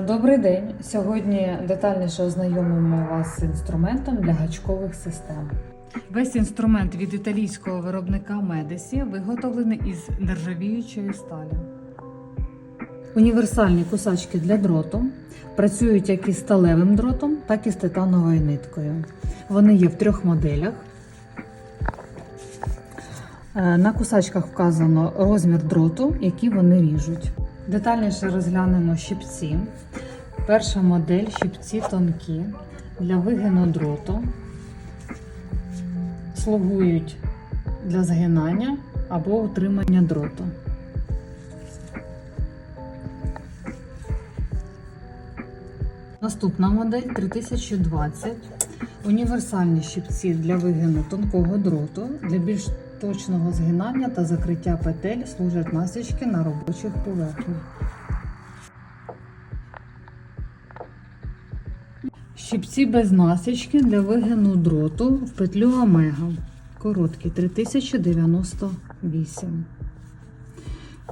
Добрий день. Сьогодні детальніше ознайомимо вас з інструментом для гачкових систем. Весь інструмент від італійського виробника Медесі виготовлений із нержавіючої сталі. Універсальні кусачки для дроту працюють як із сталевим дротом, так і з титановою ниткою. Вони є в трьох моделях. Е, На кусачках вказано розмір дроту, який вони ріжуть. Детальніше розглянемо щипці. Перша модель щипці тонкі для вигину дроту. Слугують для згинання або утримання дроту. Наступна модель 3020. Універсальні щипці для вигину тонкого дроту. Для більш точного згинання та закриття петель служать насічки на робочих поверхнях. Щипці без насічки для вигину дроту в петлю омега. Короткі 3098.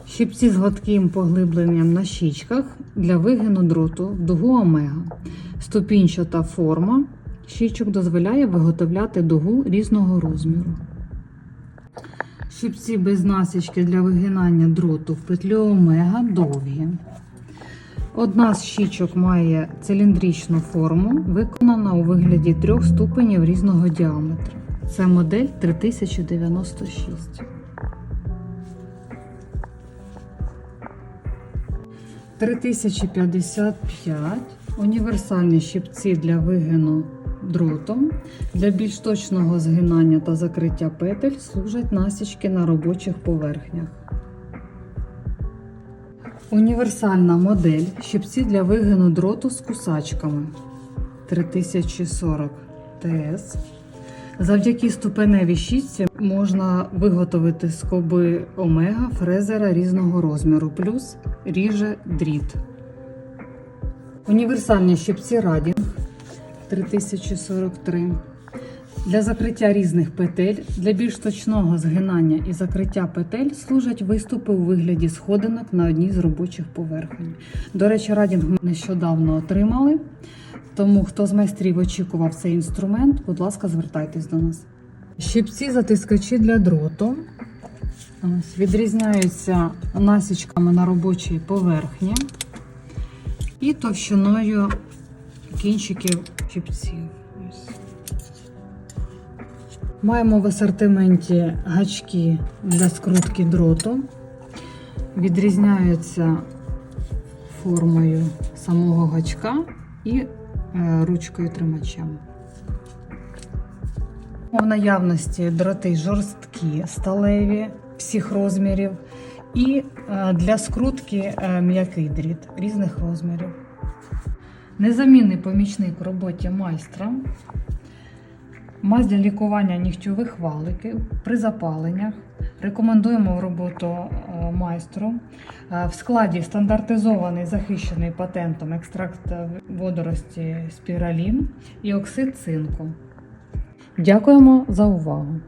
Щипці з гладким поглибленням на щічках для вигину дроту в дугу омега. Ступінчата форма щічок дозволяє виготовляти дугу різного розміру. Щипці без насічки для вигинання дроту в петлю омега довгі. Одна з щічок має циліндричну форму, виконана у вигляді трьох ступенів різного діаметру. Це модель 3096. Три тисячі п'ятдесят п'ять. Універсальні щипці для вигину дротом. Для більш точного згинання та закриття петель служать насічки на робочих поверхнях. Універсальна модель щипці для вигину дроту з кусачками 3040 ТС. Завдяки ступеневій щітці можна виготовити скоби омега фрезера різного розміру, плюс ріже дріт. Універсальні щипці Радінг 3043. Для закриття різних петель, для більш точного згинання і закриття петель служать виступи у вигляді сходинок на одній з робочих поверхень. До речі, радінг ми нещодавно отримали. Тому хто з майстрів очікував цей інструмент, будь ласка, звертайтесь до нас. Щипці затискачі для дроту Ось, відрізняються насічками на робочій поверхні і товщиною кінчиків Ось. Маємо в асортименті гачки для скрутки дроту. Відрізняються формою самого гачка і е, ручкою тримачем. В наявності дроти жорсткі, сталеві всіх розмірів, і е, для скрутки е, м'який дріт різних розмірів. Незамінний помічник в роботі майстра. Мазь для лікування нігтьових валиків при запаленнях. Рекомендуємо в роботу е, майстру. Е, В складі стандартизований захищений патентом екстракт водорості спіралін і оксид цинку. Дякуємо за увагу!